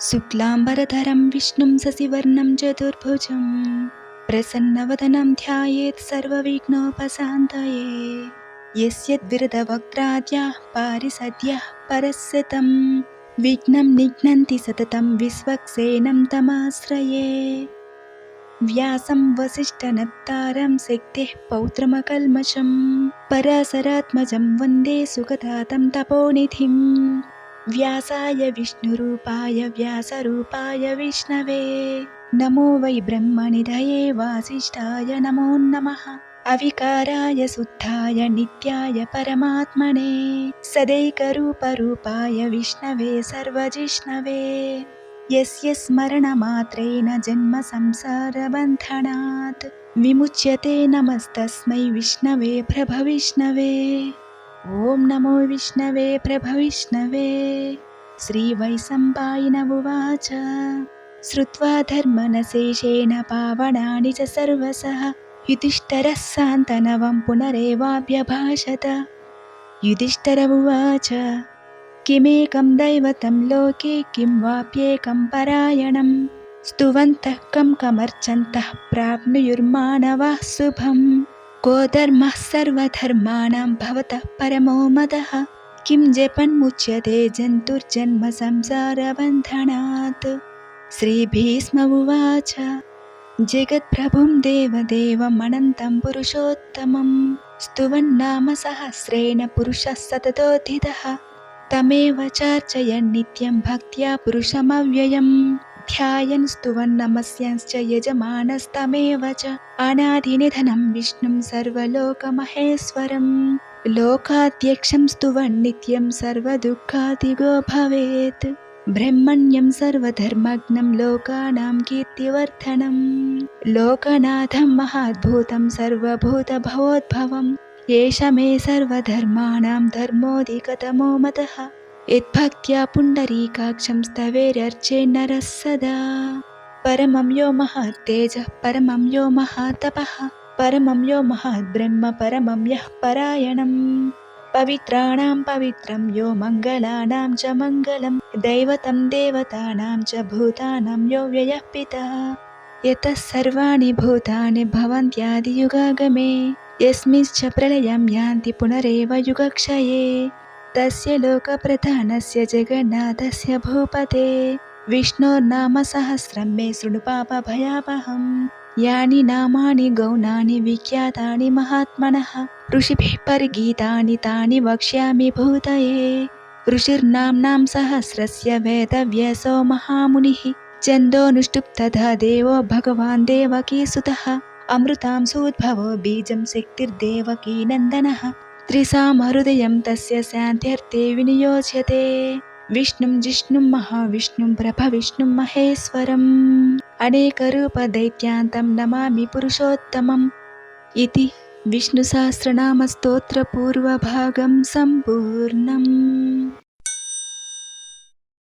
शुक्लाम्बरधरं विष्णुं शशिवर्णं चतुर्भुजं प्रसन्नवदनं ध्यायेत् सर्वविघ्नोपशान्तये। यस्य द्विरदवक्त्राद्याः पारिसद्यः परस्य तं विघ्नं निघ्नन्ति सततं विश्वक्सेनं तमाश्रये। व्यासं वसिष्ठनत्तारं शक्तेः पौत्रमकल्मषं पराशरात्मजं वन्दे सुखदातं तपोनिधिम् व्यासाय विष्णुरूपाय व्यासरूपाय विष्णवे नमो वै ब्रह्मनिधये वासिष्ठाय नमो नमः अविकाराय शुद्धाय नित्याय परमात्मने सदैकरूपरूपाय विष्णवे सर्वजिष्णवे यस्य स्मरणमात्रेण जन्म संसारबन्धनात् विमुच्यते नमस्तस्मै विष्णवे प्रभविष्णवे ॐ नमो विष्णवे प्रभविष्णवे श्रीवैसम्पायिन उवाच श्रुत्वा धर्मनशेषेण पावनानि च सर्वसः युधिष्ठरः सान्तनवं पुनरेवाभ्यभाषत युधिष्ठर उवाच किमेकं दैवतं लोके किं वाप्येकं परायणं स्तुवन्तः कं कमर्चन्तः प्राप्नुयुर्मानवः शुभम् को धर्मः सर्वधर्माणां भवतः परमो मदः। किं जपन्मुच्यते जन्तुर्जन्म संसारबन्धनात् श्रीभीष्म उवाच जगत्प्रभुं देवदेवमनन्तं पुरुषोत्तमं। स्तुवन्नाम सहस्रेण पुरुषः सततोत्थितः तमेव चार्चयन् नित्यं भक्त्या पुरुषमव्ययम् ध्यायन् स्तुवन् नमस्यांश्च यजमानस्तमेव च अनादिनिधनं विष्णुं सर्वलोकमहेश्वरं लोकाध्यक्षं स्तुवन् नित्यं सर्वदुःखादिगो भवेत् ब्रह्मण्यं सर्वधर्मज्ञं लोकानां कीर्तिवर्धनं लोकनाथं महाद्भुतं सर्वभूतभवोद्भवम् एष मे सर्वधर्माणां धर्मोऽधिकतमो मतः యద్భక్త్యా పుండరీకాక్షం స్థవేరర్చే నరः సదా పరమం యో మహాత్తేజ పరమం యో మహాతపః పరమం యో మహాద్బ్రహ్మ పరమం యః పరాయణం పవిత్రాణం పవిత్రం యో మంగళానాం చ మంగళం దైవతం దేవతానాం చ భూతానాం యో వ్యయః పితా యతः సర్వాణి భూతాని భవంత్యాదియుగాగమే యస్మిశ్చ ప్రళయం యాంతి పునరేవ యుగక్షయే तस्य लोकप्रधानस्य जगन्नाथस्य भूपते विष्णोर्नाम सहस्रं मे शृणु पापभयापहम् यानि नामानि गौणानि विख्यातानि महात्मनः ऋषिभिः परिगीतानि तानि वक्ष्यामि भूतये ऋषिर्नाम्नां सहस्रस्य वेदव्यसो महामुनिः चन्दोऽनुष्टुप् तथा देवो भगवान् देवकीसुतः अमृतां सोद्भवो बीजं शक्तिर्देवकी नन्दनः त्रिसामहृदयं तस्य शान्त्यर्थे विनियोज्यते विष्णुं जिष्णुं महाविष्णुं प्रभविष्णुं महेश्वरम् अनेकरूपदैत्यान्तं नमामि पुरुषोत्तमम् इति विष्णुसहस्रनामस्तोत्रपूर्वभागं सम्पूर्णम्